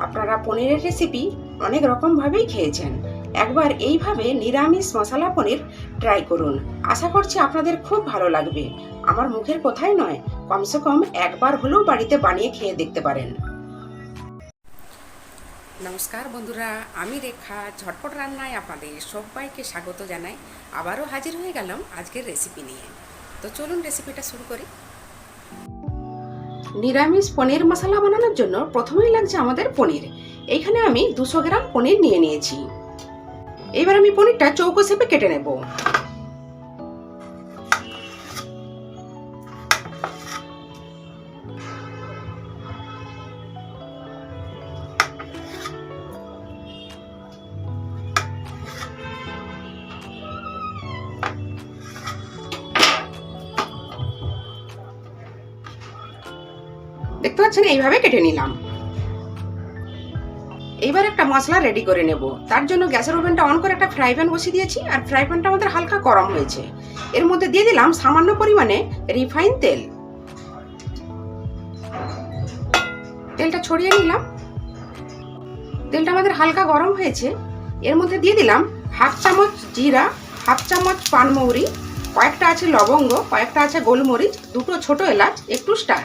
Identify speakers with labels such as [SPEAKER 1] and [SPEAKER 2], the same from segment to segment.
[SPEAKER 1] আপনারা পনিরের রেসিপি অনেক রকমভাবেই খেয়েছেন। একবার এইভাবে নিরামিষ মশলা পনির ট্রাই করুন। আশা করছি আপনাদের খুব ভালো লাগবে। আমার মুখের কথাই নয়, কমসে কম একবার হলেও বাড়িতে বানিয়ে খেয়ে দেখতে পারেন। নমস্কার বন্ধুরা, আমি রেখা। ঝটপট রান্নায় আপনাদের সবাইকে স্বাগত জানাই। আবারও হাজির হয়ে গেলাম আজকের রেসিপি নিয়ে। তো চলুন রেসিপিটা শুরু করি। নিরামিষ পনির মশলা বানানোর জন্য প্রথমেই লাগছে আমাদের পনির। এইখানে আমি দুশো গ্রাম পনির নিয়ে নিয়েছি। এবার আমি পনিরটা চৌকো শেপে কেটে নেব। দেখতে পাচ্ছেন, এইভাবে কেটে নিলাম। এইবার একটা মশলা রেডি করে নেব। তার জন্য গ্যাসের ওভেনটা অন করে একটা ফ্রাই প্যান বসিয়ে দিয়েছি, আর ফ্রাই প্যানটা আমাদের হালকা গরম হয়েছে। এর মধ্যে দিয়ে দিলাম সামান্য পরিমাণে রিফাইন তেল। তেলটা ছড়িয়ে নিলাম। তেলটা আমাদের হালকা গরম হয়েছে। এর মধ্যে দিয়ে দিলাম হাফ চামচ জিরা, হাফ চামচ পানমৌরি, কয়েকটা আছে লবঙ্গ, কয়েকটা আছে গোলমরিচ, দুটো ছোট এলাচ, একটু স্টার।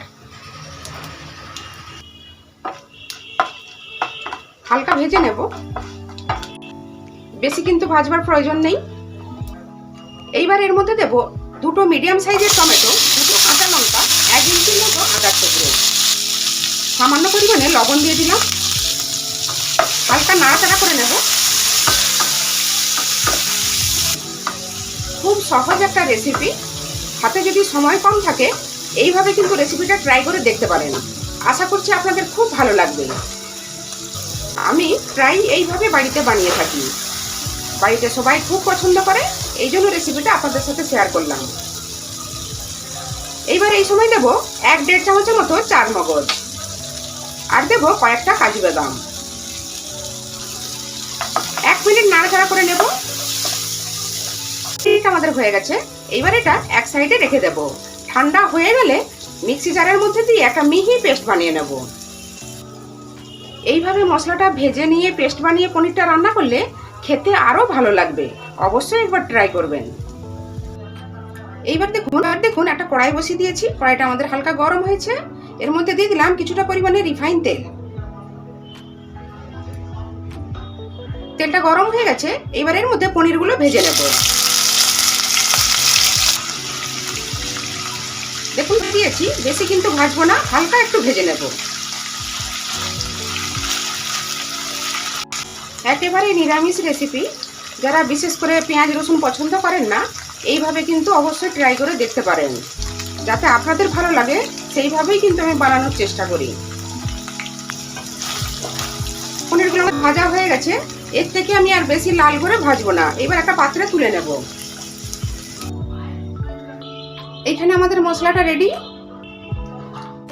[SPEAKER 1] হালকা ভেজে নেব। বেশি কিন্তু ভাজবার প্রয়োজন নেই। এইবার এর মধ্যে দেব দুটো মিডিয়াম সাইজের টমেটো, দুটো কাঁচা লঙ্কা, এক ইঞ্চির মতো আদার টুকরো সামান্য পরিমাণে লবণ দিয়ে দিলাম। হালকা নাড়াচাড়া করে নেব। খুব সহজ একটা রেসিপি হাতে যদি সময় কম থাকে, এইভাবে কিন্তু রেসিপিটা ট্রাই করে দেখতে পারেন। আশা করছি আপনাদের খুব ভালো লাগবে। আমি প্রায় এইভাবে বাড়িতে বানিয়ে থাকি। বাড়িতে সবাই খুব পছন্দ করে, এই জন্য রেসিপিটা আপনাদের সাথে শেয়ার করলাম। এইবার এই সময় দেব এক দেড় চামচের মতো চার মগজ। আর দেব কয়েকটা কাজু বাদাম। এক মিনিট নাড়াচাড়া করে নেব। ঠিক আমাদের হয়ে গেছে। এইবার এটা এক সাইডে রেখে দেব। ঠান্ডা হয়ে গেলে মিক্সি জারের মধ্যে দিয়ে একটা মিহি পেস্ট বানিয়ে নেব। এইভাবে মশলাটা ভেজে নিয়ে পেস্ট বানিয়ে পনিরটা রান্না করলে খেতে আরও ভালো লাগবে। অবশ্যই একবার ট্রাই করবেন। এইবার দেখুন আর দেখুন, একটা কড়াই বসিয়ে দিয়েছি। কড়াইটা আমাদের হালকা গরম হয়েছে। এর মধ্যে দিয়ে দিলাম কিছুটা পরিমাণে রিফাইন তেল। তেলটা গরম হয়ে গেছে। এবার এর মধ্যে পনিরগুলো ভেজে নেব। দেখুন, দিয়েছি। বেশি কিন্তু ভাজবো না, হালকা একটু ভেজে নেব। একেবারে নিরামিষ রেসিপি যারা বিশেষ করে পেঁয়াজ, রসুন পছন্দ করেন না, এইভাবে কিন্তু অবশ্যই ট্রাই করে দেখতে পারেন। যাতে আপনাদের ভালো লাগে, সেইভাবেই কিন্তু আমি বানানোর চেষ্টা করি। পনিরগুলো ভাজা হয়ে গেছে। এর থেকে আমি আর বেশি লাল করে ভাজবো না। এবার একটা পাত্রে তুলে নেব। এইখানে আমাদের মশলাটা রেডি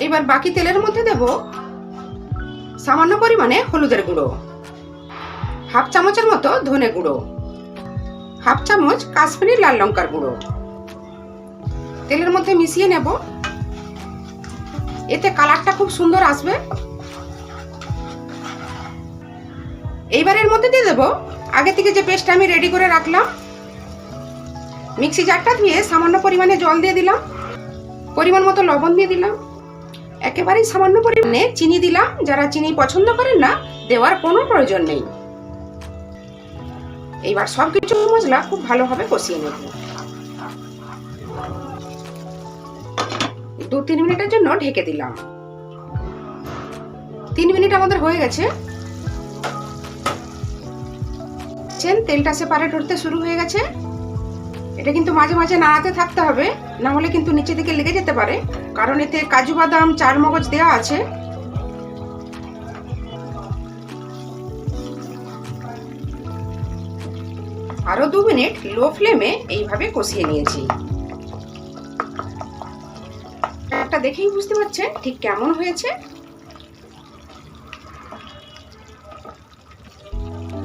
[SPEAKER 1] এবার বাকি তেলের মধ্যে দেব সামান্য পরিমাণে হলুদের গুঁড়ো। হাফ চামচের মতো ধনে গুঁড়ো, হাফ চামচ কাশ্মীরি লাল লঙ্কার গুঁড়ো। তেলের মধ্যে মিশিয়ে নেব। এতে কালারটা খুব সুন্দর আসবে। এইবারের মধ্যে দিয়ে দেবো। আগে থেকে যে পেস্টটা আমি রেডি করে রাখলাম, মিক্সি জারটা ধুয়ে সামান্য পরিমাণে জল দিয়ে দিলাম, পরিমাণ মতো লবণ দিয়ে দিলাম। একেবারেই সামান্য পরিমাণে চিনি দিলাম। যারা চিনি পছন্দ করেন না, দেওয়ার কোনো প্রয়োজন নেই। এইবার সব কিছু মশলা খুব ভালোভাবে কষিয়ে নেব। দু তিন মিনিটের জন্য ঢেকে দিলাম। তিন মিনিট আমাদের হয়ে গেছে। তেলটা সেপারেট হতে শুরু হয়ে গেছে। এটা কিন্তু মাঝে মাঝে নাড়াতে থাকতে হবে, না হলে কিন্তু নিচে দিকে লেগে যেতে পারে। কারণ এতে কাজু বাদাম চার মগজ দেওয়া আছে। আরও দু মিনিট লো ফ্লেমে এইভাবে কষিয়ে নিয়েছি। একটা দেখেই বুঝতে পারছেন ঠিক কেমন হয়েছে।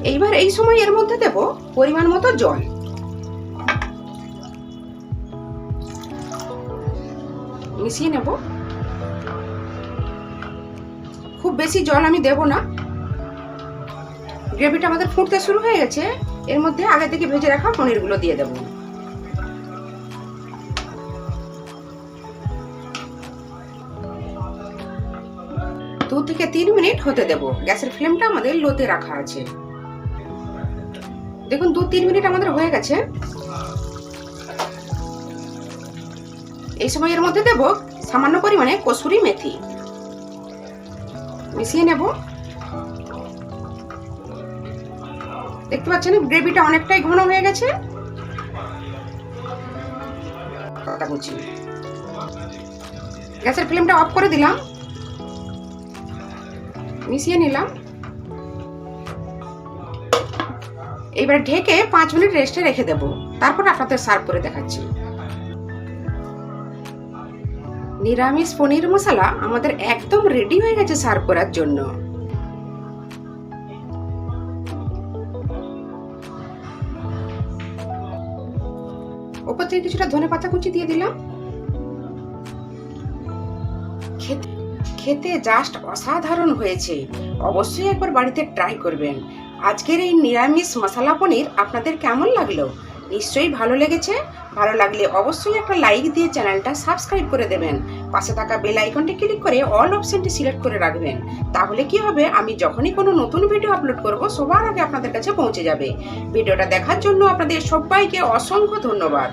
[SPEAKER 1] এইবার এই সময় এর মধ্যে দেব পরিমাণ মতো জল। মিশিয়ে নেব। খুব বেশি জল আমি দেব না। গ্রেভিটা আমাদের ফুটতে শুরু হয়ে গেছে। এর মধ্যে আগে থেকে ভেজে রাখা পনিরগুলো দিয়ে দেবো। দু থেকে তিন মিনিট হতে দেব। গ্যাসের ফ্লেমটা আমাদের লোতে রাখা আছে। দেখুন, দু তিন মিনিট আমাদের হয়ে গেছে। এই সময় এর মধ্যে দেব সামান্য পরিমাণে কসুরি মেথি। মিশিয়ে নেব। দেখতে পাচ্ছেন, গ্রেভিটা অনেকটাই ঘন হয়ে গেছে। গ্যাসের ফ্লেমটা অফ করে দিলাম। মিশিয়ে নিলাম। এবার ঢেকে পাঁচ মিনিট রেস্টে রেখে দেব। তারপর আপনাদের সার্ভ করে দেখাচ্ছি। নিরামিষ পনির মশলা আমাদের একদম রেডি হয়ে গেছে সার্ভ করার জন্য। ওপর থেকে কিছুটা ধনে পাতা কুচি দিয়ে দিলাম। খেতে খেতে জাস্ট অসাধারণ হয়েছে। অবশ্যই একবার বাড়িতে ট্রাই করবেন। আজকের এই নিরামিষ মশলা পনির আপনাদের কেমন লাগল? নিশ্চয়ই ভালো লেগেছে। ভালো লাগলে অবশ্যই একটা লাইক দিয়ে চ্যানেলটা সাবস্ক্রাইব করে দেবেন। পাশে থাকা বেল আইকনটি ক্লিক করে অল অপশনটি সিলেক্ট করে রাখবেন। তাহলে কি হবে? আমি যখনই কোনো নতুন ভিডিও আপলোড করব, সবার আগে আপনাদের কাছে পৌঁছে যাবে। ভিডিওটা দেখার জন্য আপনাদের সবাইকে অসংখ্য ধন্যবাদ।